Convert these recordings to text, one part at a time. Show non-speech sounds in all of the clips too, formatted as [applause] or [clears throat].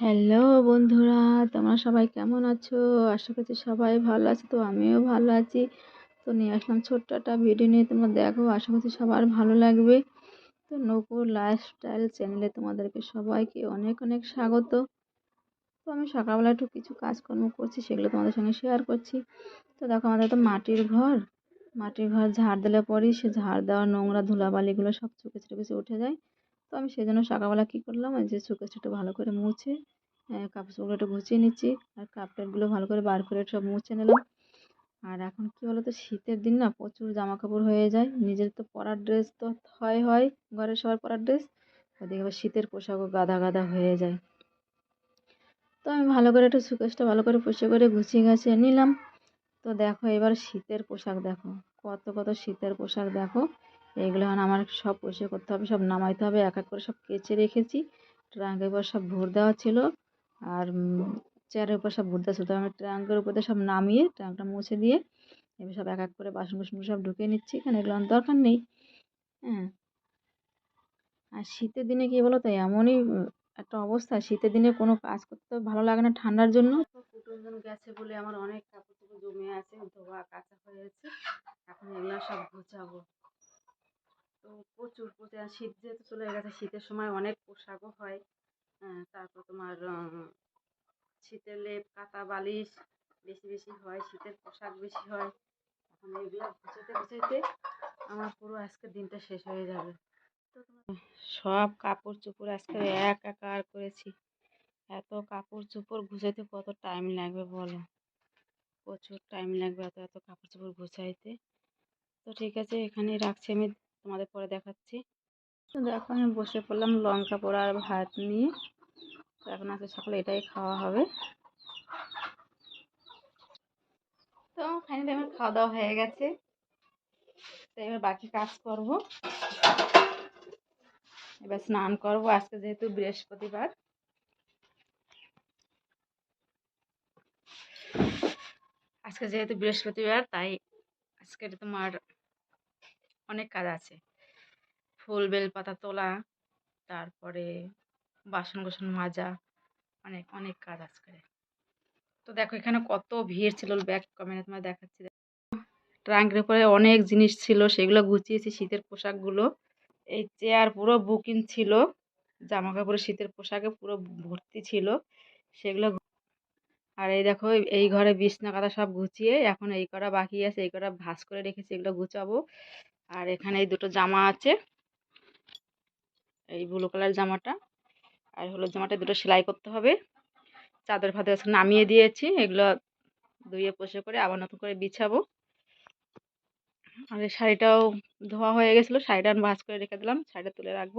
Hello বন্ধুরা, তোমরা সবাই কেমন আছো? আশা করছি সবাই ভালো আছে, তো আমিও ভালো আছি। তো নিয়ে আসলাম ছোট্ট একটা ভিডিও নিয়ে, তোমরা দেখো, আশা করছি সবার ভালো লাগবে। তো নকুর লাইফস্টাইল চ্যানেলে তোমাদেরকে সবাইকে অনেক অনেক স্বাগত। তো আমি সকালবেলা একটু কিছু কাজকর্ম করছি, সেগুলো তোমাদের সঙ্গে শেয়ার করছি। তো দেখো, আমাদের তো মাটির ঘর। মাটির ঘর ঝাড় দিলে পরই সে ঝাড় দেওয়া নোংরা ধুলাবালিগুলো সব চুকে চুকে উঠে যায়। তো আমি সেই জন্য সকালবেলা কী করলাম যে শোকেসটা ভালো করে মুছে কাপড় চোপড় একটু গুছিয়ে নিচ্ছি, আর কাপ প্লেটগুলো ভালো করে বার করে সব মুছে নিলাম। আর এখন কী বলো তো শীতের দিন না প্রচুর জামা কাপড় হয়ে যায়, নিজের তো পরার ড্রেস তো হয় হয়, ঘরের সবার পরার ড্রেস ওদিকে আবার শীতের পোশাকও গাদা গাদা হয়ে যায়। তো আমি ভালো করে একটু সুকেশটা ভালো করে পুষে করে গুছিয়ে গাছিয়ে নিলাম। তো দেখো এবার শীতের পোশাক দেখো, কত কত শীতের পোশাক দেখো। এইগুলো এখন আমার সব পরিষ্কার করতে হবে, সব নামাইতে হবে, এক এক করে সব কেচে রেখেছি। ট্রাঙ্কের উপর সব ভোর দেওয়া ছিল আর চেয়ারের উপর সব ভোর দেওয়া ছিল। তো আমি ট্রাঙ্কের উপর সব নামিয়ে ট্রাঙ্কটা মুছে দিয়ে এবার সব এক এক করে বাসন কুসন সব ঢুকিয়ে নিচ্ছি। এখানে এগুলো দরকার নেই। হ্যাঁ। আর শীতের দিনে কী বলো তো এমনই একটা অবস্থা। শীতের দিনে কোনো কাজ করতে ভালো লাগে না ঠান্ডার জন্য। কুটুমজন গেছে বলে আমার অনেক কাপড় চোপড় জমে আছে, ধোয়া কাঁচা হয়েছে এখন এগুলো সব ঘুচাবো তো প্রচুর প্রচুর শীত যেহেতু চলে গেছে, শীতের সময় অনেক পোশাকও হয়। তারপর তোমার শীতের লেপ, কাঁথা, বালিশ বেশি বেশি হয়, শীতের পোশাক বেশি হয়। এখন এগুলো গুছাতে গুছাইতে আমার পুরো আজকে দিনটা শেষ হয়ে যাবে। সব কাপড় চোপড় আজকে এক একার করেছি। এত কাপড় চোপড় গুছাইতে কত টাইম লাগবে বলো? প্রচুর টাইম লাগবে এত এত কাপড় চোপড় গুছাইতে। তো ঠিক আছে, এখানেই রাখছি আমি। তোমাদের পরে দেখাচ্ছি। তো দেখো, আমি বসে পড়লাম লঙ্কা পোড়া আর ভাত নিয়ে। তো এখন আজকে সকালে এটাই খাওয়া হবে। তো ফাইনালি আমার খাওয়া দাওয়া হয়ে গেছে। তো এবার বাকি কাজ করব। এবার স্নান করব। আজকে যেহেতু বৃহস্পতিবার। আজকে যেহেতু বৃহস্পতিবার, তাই আজকে তোমার অনেক কাজ আছে। ফুল, বেলপাতা তোলা, তারপরে বাসন কোসন মাজা, অনেক অনেক কাজ আজকে। তো দেখো, এখানে কত ভিড় ছিল ব্যাগ কমেন্ট তোমার দেখাচ্ছি। ট্রাঙ্কের উপরে অনেক জিনিস ছিল, সেগুলো গুছিয়েছি, শীতের পোশাকগুলো। এই চেয়ার পুরো বুকিং ছিল জামা কাপড়ের শীতের পোশাকে পুরো ভর্তি ছিল, সেগুলো আর এই দেখো, এই ঘরে বিছনা কাটা সব গুছিয়ে এখন এই করা বাকি আছে, এই করা ভাস করে রেখেছি, এগুলো গুছাবো। আর এখানে এই দুটো জামা আছে। এই ব্লু কালার জামাটা। আর হলুদ জামাটা দুটো সেলাই করতে হবে। চাদর ফাদর নামিয়ে দিয়েছি। এগুলো ধুয়ে পোষে করে আবার নতুন করে বিছাবো। আর এই শাড়িটাও ধোয়া হয়ে গেছিল। শাড়িটা আমি ভাজ করে রেখে দিলাম। শাড়িটা তুলে রাখব।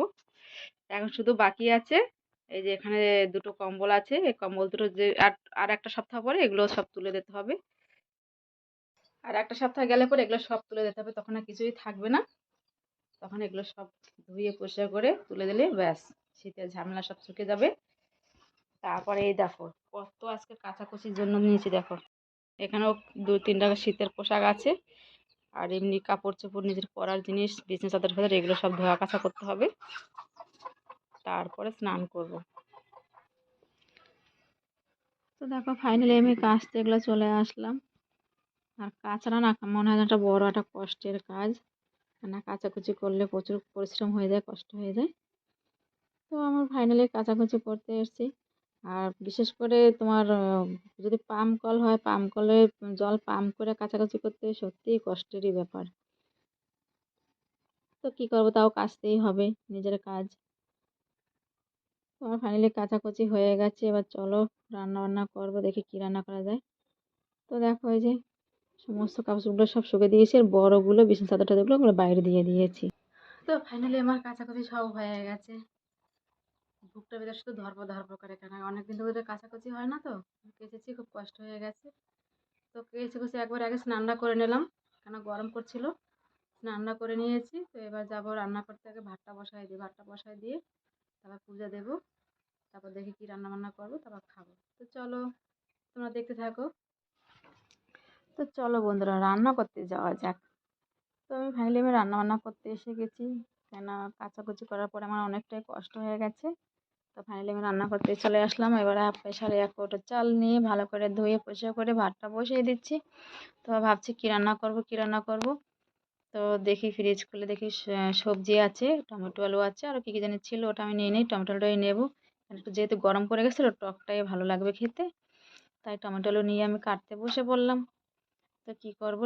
এখন শুধু বাকি আছে। এই যে এখানে দুটো কম্বল আছে। এই কম্বল দুটো যে আর একটা সপ্তাহ পরে এগুলো সব তুলে দিতে হবে। আর একটা সপ্তাহ গেলে পরে এগুলো সব তুলে দিতে হবে, তখন আর কিছুই থাকবে না। তখন এগুলো সব ধুয়ে পরিষ্কার করে তুলে দিলে ব্যাস, শীতের ঝামেলা সব শুকে যাবে। তারপরে এই দেখো, কত আজকে কাচাকুচির জন্য নিয়েছি দেখো। এখানেও দু তিনটা শীতের পোশাক আছে, আর এমনি কাপড় চোপড় নিজের পরার জিনিস বিজনেস চাদর ফাদর এগুলো সব ধোয়া কাচা করতে হবে। তারপরে স্নান করব। তো দেখো ফাইনালি আমি কাচতে এগুলো চলে আসলাম। আর কাঁচরা না মনে হয় একটা বড় একটা কষ্টের কাজ। না, কাচাকুচি করলে প্রচুর পরিশ্রম হয়ে যায়, কষ্ট হয়ে যায়। তো আমার ফাইনালি কাচাকুচি করতে এসেছি। আর বিশেষ করে তোমার যদি পাম্প কল হয় পাম্প কলে জল পাম্প করে কাচাকুচি করতে সত্যিই কষ্টেরই ব্যাপার। তো কী করব, তাও কাচতেই হবে নিজের কাজ। আমার ফাইনালি কাচাকুচি হয়ে গেছে। এবার চলো রান্না বান্না করব, দেখি কী রান্না করা যায়। তো দেখো এই যে সমস্ত কাপড়গুলো সব শুকে দিয়েছি আর বড়োগুলো বিছানা চাদর টাদরগুলো ওগুলো বাইরে দিয়ে দিয়েছি। তো ফাইনালি আমার কাছাকাছি সব হয়ে গেছে। বুকটা ভেতর শুধু ধর্প ধর্প করে কেন? অনেকদিন ধরে কাছাকাছি হয় না তো? কেচেছি, খুব কষ্ট হয়ে গেছে। তো কেচে কুচে একবার আগে স্নানটা করে নিলাম, কেন গরম করছিল। স্নানটা করে নিয়েছি, তো এবার যাব রান্না করতে আগে ভাতটা বসাই দিই ভাতটা বসাই দিয়ে তারপর পূজা দেবো। তারপর দেখি কী রান্না বান্না করব, তারপর খাব। তো চলো, তোমরা দেখতে থাকো। তো চলো বন্ধুরা, রান্না করতে যাওয়া যাক। তো আমি ফাইনালি আমি রান্না বান্না করতে এসে গেছি। কেন কাচাকুচি করার পরে আমার অনেকটাই কষ্ট হয়ে গেছে। তো ফাইনালি আমি রান্না করতে চলে আসলাম। এবারে প্রেশারে এক কৌটো চাল নিয়ে ভালো করে ধুয়ে পরিষ্কার করে ভাতটা বসিয়ে দিচ্ছি। তো ভাবছি কী রান্না করব, কী রান্না করব? তো দেখি ফ্রিজ খুলে দেখি সবজি আছে, টমেটো আলু আছে, আর কী কী জানি ছিল ওটা আমি নিয়ে নিই, টমেটো আলুটাই নেব। একটু যেহেতু গরম পড়ে গেছিল, টকটাই ভালো লাগবে খেতে। তাই টমেটো আলু নিয়ে আমি কাটতে বসে পড়লাম। তো কী করব?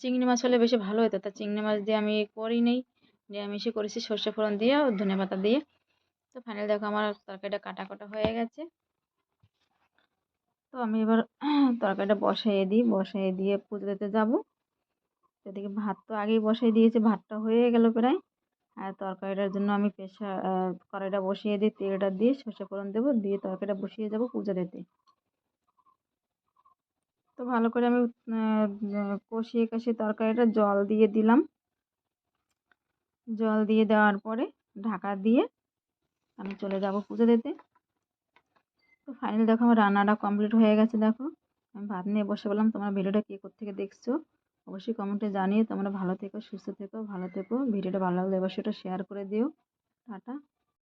চিংড়ি মাছ হলে বেশি ভালো হতো। তা চিংড়ি মাছ দিয়ে আমি করি নেই। নিরামিষই করেছি সর্ষে ফোড়ন দিয়ে আর ধনে পাতা দিয়ে। তো ফাইনাল দেখো আমার তরকারিটা কাটা কাটা হয়ে গেছে। তো আমি এবার [clears throat] তরকারিটা বসাইয়ে দিই। বসাইয়ে দিয়ে পুজো দিতে যাব। এদিকে ভাত তো আগেই বসাই দিয়েছি, ভাতটা হয়ে গেল প্রায়। আর তরকারিটার জন্য আমি প্রেশার কড়াইটা বসিয়ে দিই তেলটা দিয়ে সর্ষে ফোড়ন দেবো। দিয়ে তরকারিটা বসিয়ে যাব পুজো দিতে। তো ভালো করে আমি কষিয়ে কষিয়ে তরকারিটা জল দিয়ে দিলাম। জল দিয়ে দেওয়ার পরে ঢাকা দিয়ে আমি চলে যাব পুজো দিতে। তো ফাইনাল দেখো আমার রান্নাটা কমপ্লিট হয়ে গেছে দেখো। আমি ভাত নিয়ে বসে বললাম তোমরা ভিডিওটা কে থেকে দেখছ অবশ্যই কমেন্টে জানিয়ে তোমরা ভালো থেকো, সুস্থ থেকো, ভালো থেকো। ভিডিওটা ভালো লাগলে অবশ্যই ওটা শেয়ার করে দিও। টাটা।